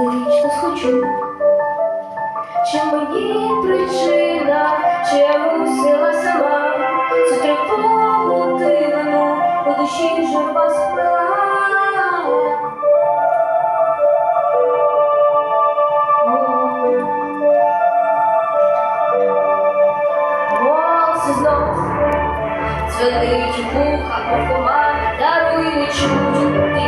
Вічно схочу. Чи мені причина, чи я мусила сама цю тривогу дивину по душі журба спала. Голос знов Зведить вуха повкома, даруй не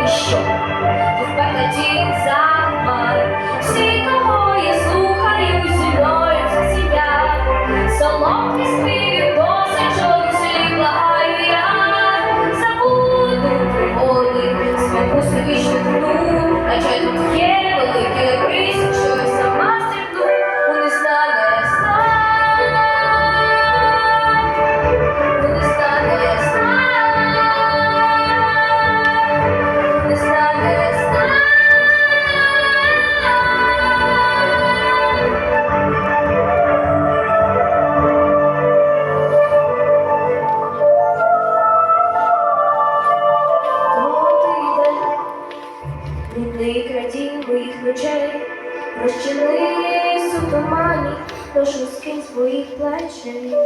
розчинись у тумані, душу скинь своїх плечей.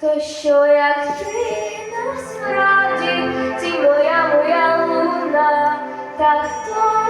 То що як ти насправді, ті моя моя луна, так довга